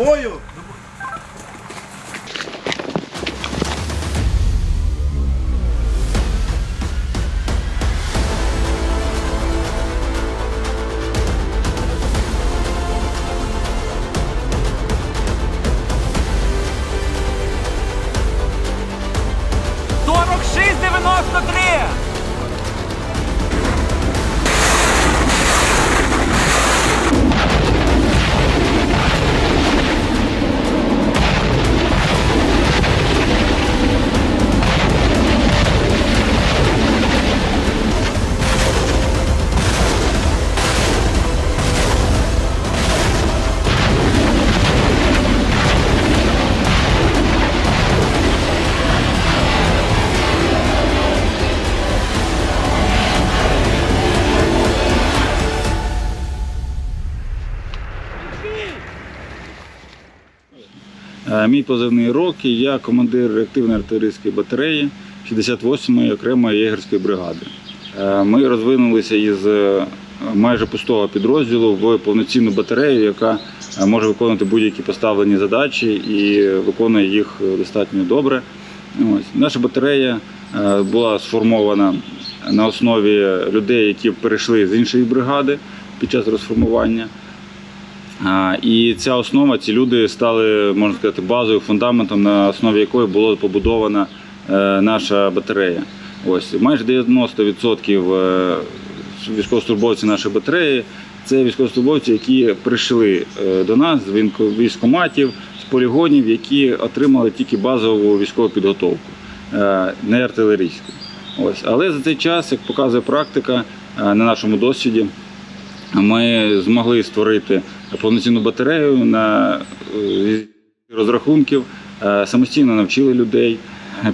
apoio Мій позивний Рокі, я командир реактивної артилерійської батареї 68-ї окремої єгерської бригади. Е, Ми розвинулися із е, майже пустого підрозділу в повноцінну батарею, яка е, може виконувати будь-які поставлені задачі і виконує їх достатньо добре. Ось. Наша батарея була сформована на основі людей, які перейшли з іншої бригади під час розформування. І ця основа, ці люди стали, можна сказати, базовим фундаментом, на основі якої була побудована е, наша батарея. Ось майже 90% е, військовослужбовців нашої батареї це військовослужбовці, які прийшли е, до нас з військо- військкоматів, з полігонів, які отримали тільки базову військову підготовку, не артилерійську. Ось. Але за цей час, як показує практика, на нашому досвіді, ми змогли створити повноцінну батарею на е, розрахунків, е, самостійно навчили людей,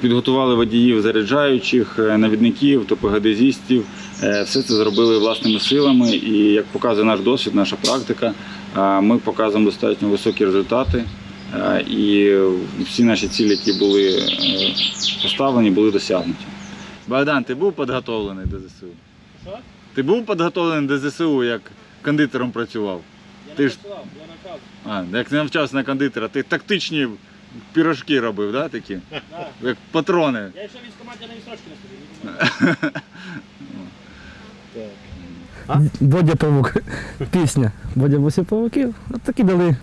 підготували водіїв заряджаючих, е, навідників, топогеодезістів. Е, Все це зробили власними силами. І як показує наш досвід, наша практика, ми показуємо достатньо високі результати. І всі наші цілі, які були поставлені, були досягнуті. Богдан, ти був підготовлений до ЗСУ? Ти був підготовлений до ЗСУ, як кондитером працював? Я Ти не ж- працював, я навчався. А, як не навчався на кондитера, ти тактичні пірожки робив, да, такі? Да. Як патрони. Я ще в військкоматі на відстрочки не сидів. Бодя Павук. Пісня. Бодя бусів павуків. От такі дали.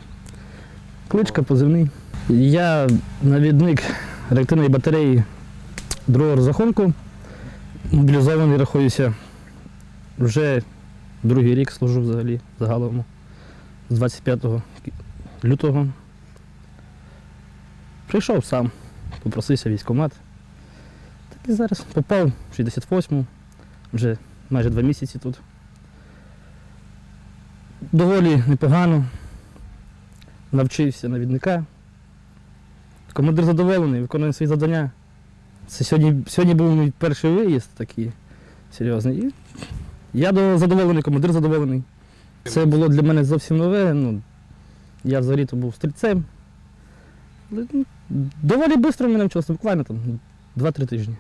Кличка позивний. Я навідник реактивної батареї другого розрахунку. Мобілізований рахуюся. Вже другий рік служу взагалі загалом з 25 лютого. Прийшов сам, попросився військкомат. Так і зараз попав в 68-му, вже майже два місяці тут доволі непогано. Навчився навідника. Командир задоволений, виконує свої завдання. Це сьогодні, сьогодні був мій перший виїзд такий серйозний. І я задоволений, командир задоволений. Це було для мене зовсім нове. Ну, я взагалі то був стрільцем. Ну, Доволі швидко мене навчилося, буквально там 2-3 тижні.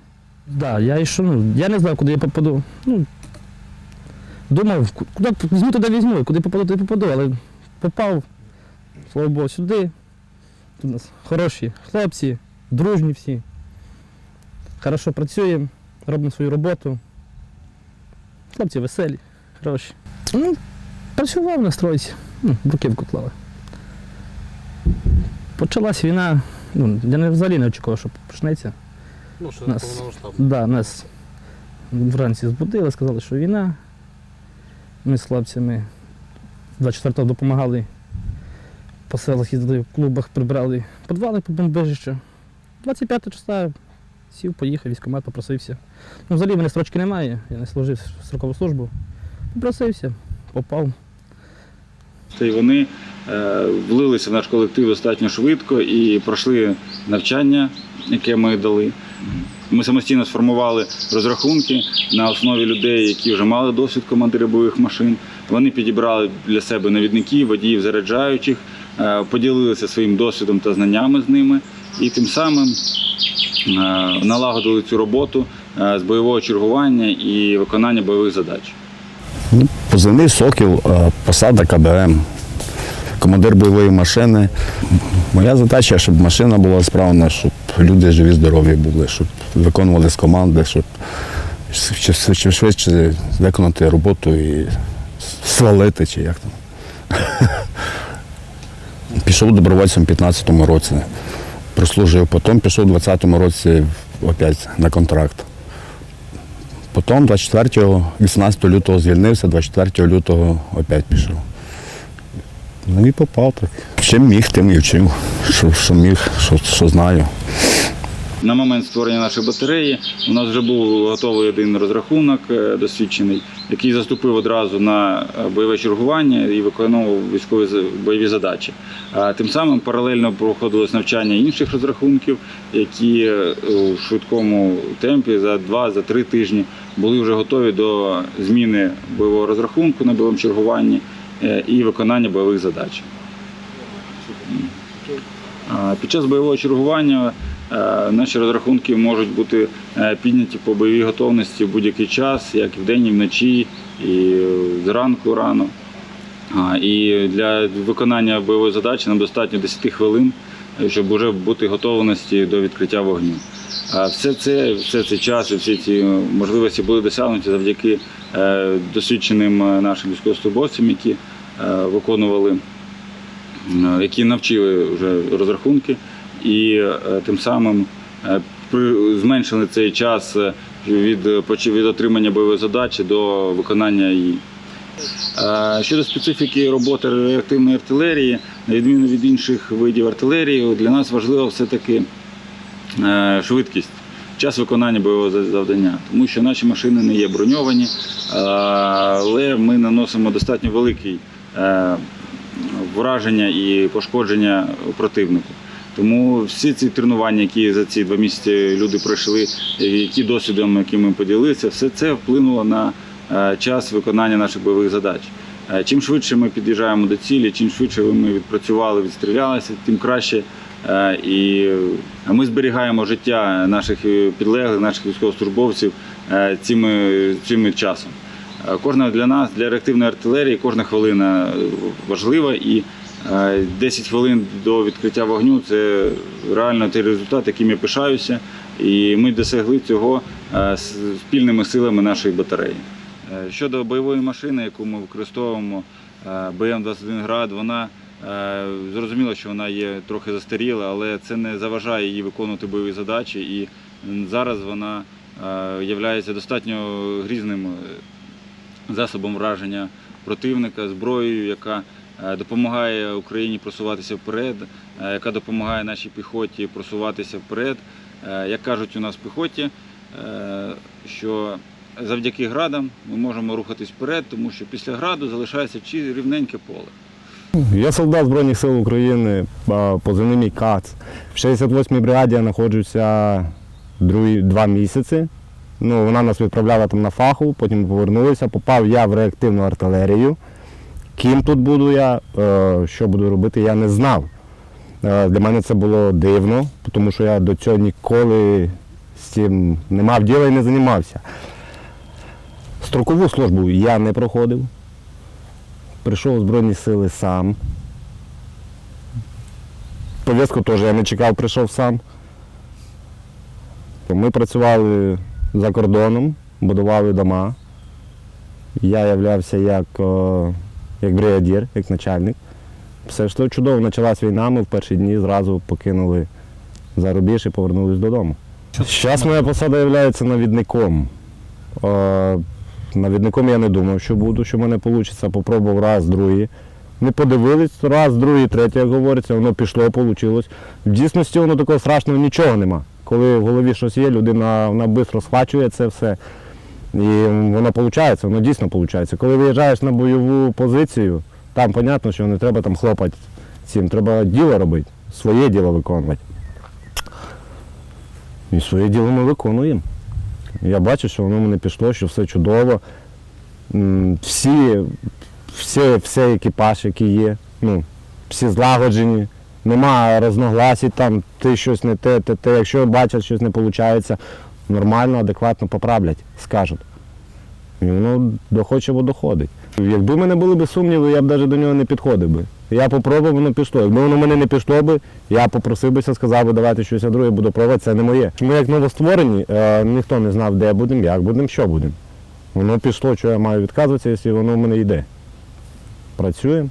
Да, я йшов, ну, я не знав, куди я попаду. Ну, Думав, куди візьму, туди візьму, куди попаду, туди попаду, але попав, слава Богу, сюди. Тут у нас хороші хлопці, дружні всі. Хорошо працюємо, робимо свою роботу. Хлопці веселі, хороші. Ну, працював на стройці, ну, бруківку клали. Почалась війна, ну, я не взагалі не очікував, що почнеться. Ну, що Нас-. Да, нас вранці збудили, сказали, що війна. Ми з хлопцями 24-го допомагали по селах їздили, в клубах прибрали підвали по бомбежищу. 25 числа сів, поїхав, військкомат, попросився. Ну, взагалі в мене строчки немає, я не служив строкову службу. Попросився, попав. І вони е, влилися в наш колектив достатньо швидко і пройшли навчання, яке ми дали. Ми самостійно сформували розрахунки на основі людей, які вже мали досвід командира бойових машин. Вони підібрали для себе навідників, водіїв заряджаючих, поділилися своїм досвідом та знаннями з ними і тим самим е, налагодили цю роботу е, з бойового чергування і виконання бойових задач. Позивний Сокіл, е, посада КБМ. командир бойової машини. Моя задача, щоб машина була справна, щоб люди живі, здорові були, щоб виконували з команди, щоб швидше виконати роботу і свалити, чи як там. Пішов добровольцем у 15-му році. Прослужив, потім пішов у 20-му році опять на контракт. Потім 24 18 лютого звільнився, 24 лютого опять пішов. Ну і попав так. Чим міг, тим і вчив. Що, що міг, що, що знаю. На момент створення нашої батареї у нас вже був готовий один розрахунок е, досвідчений, який заступив одразу на е, бойове чергування і виконував військові бойові задачі. Тим самим паралельно проходилось навчання інших розрахунків, які е, у швидкому темпі за два-за три тижні були вже готові до зміни бойового розрахунку на бойовому чергуванні і виконання бойових задач. Під час бойового чергування наші розрахунки можуть бути е, підняті по бойовій готовності в будь-який час, як і вдень, і вночі, і е, зранку рано. І для виконання бойової задачі нам достатньо 10 хвилин, е, щоб вже бути готовності до відкриття вогню. Все це, все цей час і всі ці можливості були досягнуті завдяки е, досвідченим е, нашим військовослужбовцям, які е, виконували е, які навчили вже розрахунки, і е, тим самим е, зменшили цей час е, від, від отримання бойової задачі до виконання її. Щодо специфіки роботи реактивної артилерії, на відміну від інших видів артилерії, для нас важлива все-таки швидкість, час виконання бойового завдання, тому що наші машини не є броньовані, але ми наносимо достатньо великий е, враження і пошкодження противнику. Тому всі ці тренування, які за ці два місяці люди пройшли, які досвідом, яким ми поділилися, все це вплинуло на е, час виконання наших бойових задач. Е, Чим швидше ми під'їжджаємо до цілі, чим швидше ми відпрацювали, відстрілялися, тим краще. Е, І ми зберігаємо життя наших підлеглих, наших військовослужбовців е, цим, часом. Кожна для нас, для реактивної артилерії, кожна хвилина важлива і 10 хвилин до відкриття вогню це реально той результат, яким я пишаюся. І ми досягли цього е, спільними силами нашої батареї. Е, Щодо бойової машини, яку ми використовуємо, е, БМ-21 град, вона е, зрозуміло, що вона є трохи застаріла, але це не заважає їй виконувати бойові задачі. І зараз вона є достатньо грізним е, засобом враження противника, зброєю, яка е, допомагає Україні просуватися вперед, е, яка допомагає нашій піхоті просуватися вперед. Е, Як кажуть у нас в піхоті, е, що завдяки градам ми можемо рухатись вперед, тому що після граду залишається рівненьке поле. Я солдат Збройних сил України, позивний мій КАЦ. В 68-й бригаді я знаходжуся два місяці. Ну, вона нас відправляла там на фаху, потім повернулися. Попав я в реактивну артилерію. Ким тут буду я, е, що буду робити, я не знав. Е, Для мене це було дивно, тому що я до цього ніколи з цим не мав діла і не займався. Строкову службу я не проходив. Прийшов у Збройні сили сам. Повістку теж я не чекав, прийшов сам. Ми працювали за кордоном, будували дома. Я являвся як, о, як бригадір, як начальник. Все йшло чудово, почалась війна, ми в перші дні зразу покинули за рубіж і повернулись додому. Зараз моя посада є навідником. Е, Навідником я не думав, що буду, що в мене вийде. Попробував раз, другий. Не подивились, раз, другий, третій, як говориться, воно пішло, вийшло. В дійсності воно такого страшного нічого нема. Коли в голові щось є, людина швидко схвачує це все. І воно виходить, воно дійсно виходить. Коли виїжджаєш на бойову позицію, там зрозуміло, що не треба там хлопати цим, треба діло робити, своє діло виконувати. І своє діло ми виконуємо. Я бачу, що воно мене пішло, що все чудово. Всі, всі, всі екіпаж, які є, ну, всі злагоджені, нема розногласій, там ти щось не те, те, те. Якщо бачать, щось не виходить, нормально, адекватно поправлять, скажуть. І воно доходчиво доходить. Якби в мене були б сумніви, я б навіть до нього не підходив би. Я попробував, воно пішло. Якби воно мене не пішло би, я попросив бися, сказав би, давайте щось друге буду пробувати, це не моє. Ми як новостворені, е, ніхто не знав, де будемо, як будемо, що будемо. Воно пішло, що я маю відказуватися, якщо воно в мене йде. Працюємо.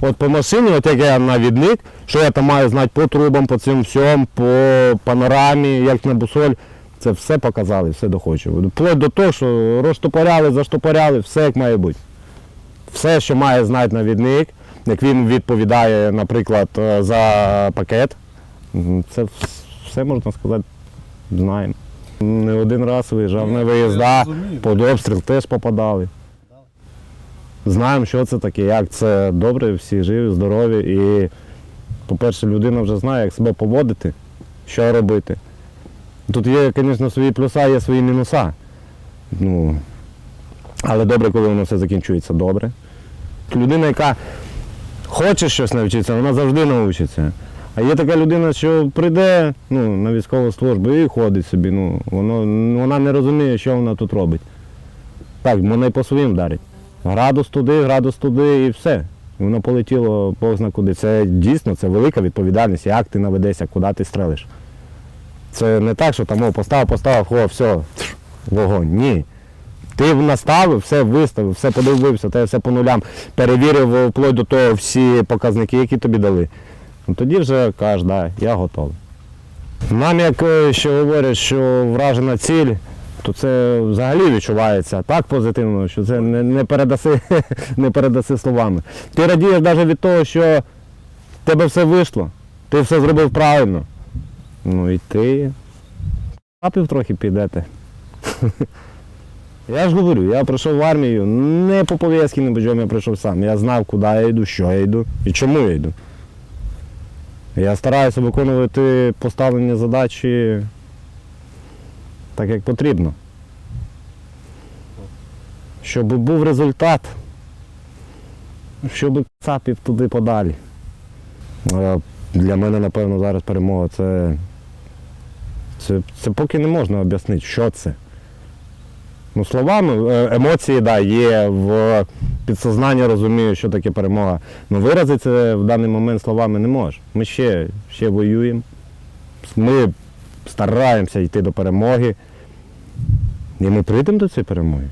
От по машині, от як я навідник, що я там маю знати по трубам, по цим всьому, по панорамі, як на бусоль, це все показали, все доходчиво. Вплоть до того, що розтопоряли, заштопоряли, все як має бути. Все, що має знати навідник, як він відповідає, наприклад, е, за пакет, це все можна сказати, знаємо. Не один раз виїжджав на виїзда, під обстріл теж попадали. Знаємо, що це таке, як це добре, всі живі, здорові. І, по-перше, людина вже знає, як себе поводити, що робити. Тут є, звісно, свої плюса, є свої мінуса. Ну, але добре, коли воно все закінчується добре. Людина, яка хоче щось навчитися, вона завжди навчиться. А є така людина, що прийде ну, на військову службу і ходить собі. Ну, воно, вона не розуміє, що вона тут робить. Так, й по своїм вдарить. Градус туди, градус туди і все. Воно полетіло Бог зна куди. Це дійсно це велика відповідальність, як ти наведешся, куди ти стрелиш. Це не так, що там о, поставив, поставив, о, все, вогонь. Ні. Ти наставив, все виставив, все подивився, те все по нулям, перевірив вплоть до того всі показники, які тобі дали. Ну, тоді вже кажеш, да, я готовий. Нам, як ще говорять, що вражена ціль, то це взагалі відчувається так позитивно, що це не, не, передаси, не передаси словами. Ти радієш навіть від того, що в тебе все вийшло, ти все зробив правильно. Ну і ти папів трохи підете. Я ж говорю, я прийшов в армію не по пов'язці, не чому я прийшов сам. Я знав, куди я йду, що я йду і чому я йду. Я стараюся виконувати поставлені задачі так, як потрібно. Щоб був результат, щоб цапів туди подалі. Е, Для мене, напевно, зараз перемога це, це, це поки не можна об'яснити, що це. Ну, словами, е, емоції да, є, в підсознанні розумію, що таке перемога. Ну виразити це в даний момент словами не можеш. Ми ще, ще воюємо. Ми стараємося йти до перемоги. І ми прийдемо до цієї перемоги.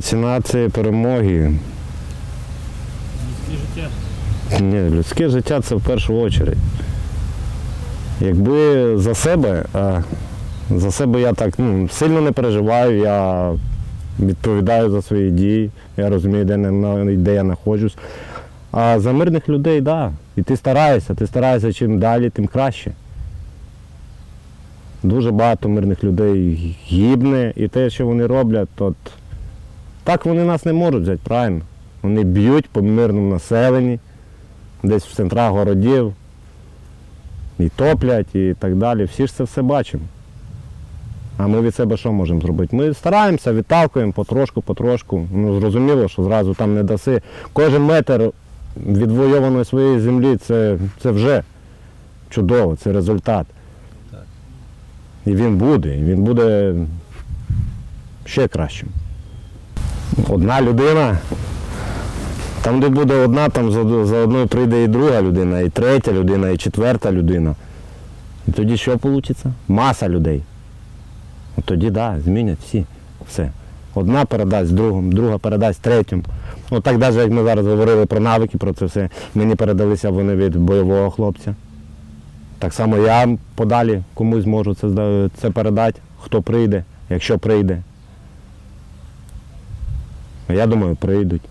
Ціна цієї перемоги. І життя. Ні, людське життя це в першу чергу. Якби за себе, а за себе я так ну, сильно не переживаю, я відповідаю за свої дії, я розумію, де, не- де я знаходжусь. А за мирних людей, так. Да. І ти стараєшся, ти стараєшся чим далі, тим краще. Дуже багато мирних людей гибне, і те, що вони роблять, то так вони нас не можуть взяти, правильно. Вони б'ють по мирному населенні, десь в центрах городів, і топлять, і так далі. Всі ж це все бачимо. А ми від себе що можемо зробити? Ми стараємося, відталкуємо потрошку, потрошку. Ну, зрозуміло, що зразу там не даси. Кожен метр відвоюваної своєї землі це, це вже чудово, це результат. І він буде, він буде ще кращим. Одна людина, там, де буде одна, там за, за прийде і друга людина, і третя людина, і четверта людина. І тоді що вийде? Маса людей. От тоді так, да, змінять всі. Все. Одна передасть другому, друга передасть третьому. От так навіть як ми зараз говорили про навики, про це все, мені передалися вони від бойового хлопця. Так само я подалі комусь можу це, це передати, хто прийде, якщо прийде. Я думаю, прийдуть.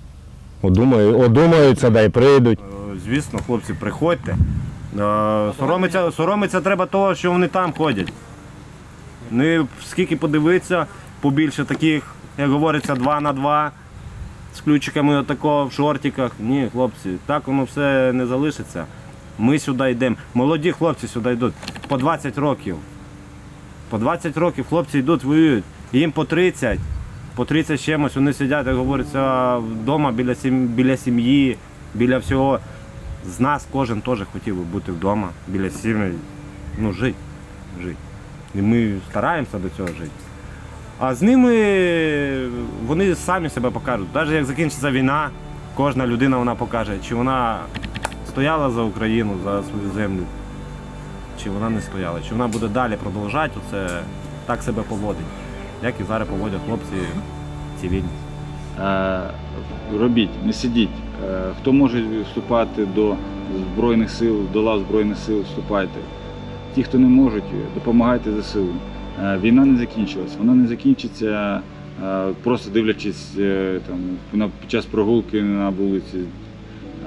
Одумаю, одумаються, да й прийдуть. Е, Звісно, хлопці, приходьте. Е, Соромиться, соромиться треба того, що вони там ходять. Ну і скільки подивитися, побільше таких, як говориться, два на два з ключиками отако в шортиках. Ні, хлопці, так воно все не залишиться. Ми сюди йдемо. Молоді хлопці сюди йдуть по 20 років. По 20 років хлопці йдуть, воюють. Їм по 30, по 30 чимось, вони сидять, як говориться, вдома біля, сім, біля сім'ї, біля всього. З нас кожен теж хотів би бути вдома, біля сім'ї. Ну, жити. жити. І ми стараємося до цього жити. А з ними вони самі себе покажуть. Навіть як закінчиться війна, кожна людина вона покаже, чи вона стояла за Україну, за свою землю, чи вона не стояла, чи вона буде далі продовжувати оце так себе поводить, як і зараз поводять хлопці цивільні. Е, робіть, не сидіть. Е, Хто може вступати до Збройних сил, до лав Збройних сил, вступайте. Ті, хто не можуть, допомагайте ЗСУ. Е, Війна не закінчилась. Вона не закінчиться просто дивлячись там, під час прогулки на вулиці.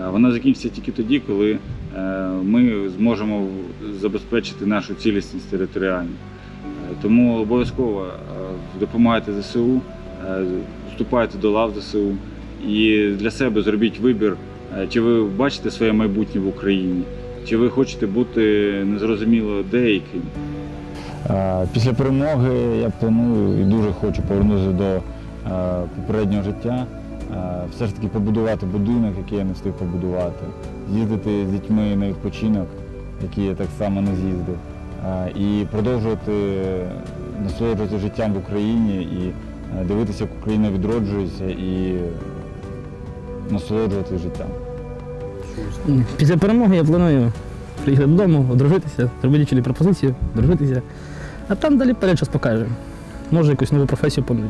Е, Вона закінчиться тільки тоді, коли е, ми зможемо забезпечити нашу цілісність територіальну. Е, Тому обов'язково допомагайте ЗСУ, вступайте до лав ЗСУ і для себе зробіть вибір, чи ви бачите своє майбутнє в Україні, чи ви хочете бути незрозуміло деяким. Після перемоги я планую і дуже хочу повернутися до попереднього життя. Е, Все ж таки побудувати будинок, який я не встиг побудувати, з'їздити з дітьми на відпочинок, який я так само не з'їздив, е, і продовжувати насолоджуватися життям в Україні і е, дивитися, як Україна відроджується і насолоджуватися життям. Після перемоги я планую приїхати додому, одружитися, зробити дівчині пропозицію, одружитися. А там далі перед час покаже. Може якусь нову професію помилю.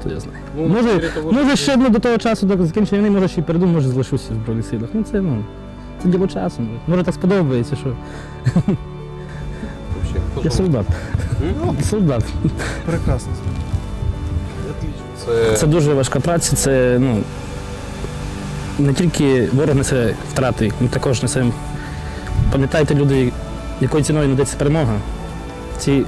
Хто я знає. Може, може ще ну, до того часу, до закінчення війни, може ще й перейду, може залишуся в Збройних силах. Ну це ну. Це діло часу. Може так сподобається, що. Я солдат. Солдат. Прекрасно. Це дуже важка праця, це ну, не тільки ворог несе втрати, ми також несемо. Пам'ятайте, люди, якою ціною надається перемога. Ці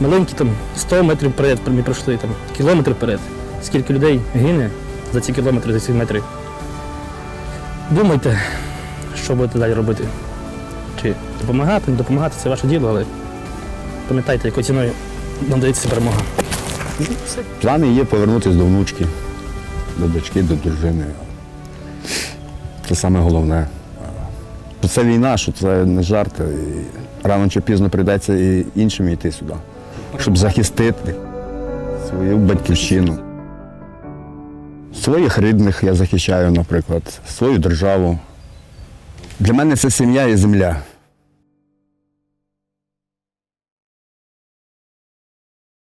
маленькі там 100 метрів вперед ми пройшли, там, кілометр вперед. Скільки людей гине за ці кілометри, за ці метри. Думайте, що будете далі робити. Чи допомагати, не допомагати це ваше діло, але пам'ятайте, якою ціною надається перемога. Плани є повернутися до внучки, до дочки, до дружини. Це саме головне. Це війна, що це не жарт. Рано чи пізно прийдеться і іншим йти сюди, щоб захистити свою батьківщину. Своїх рідних я захищаю, наприклад, свою державу. Для мене це сім'я і земля.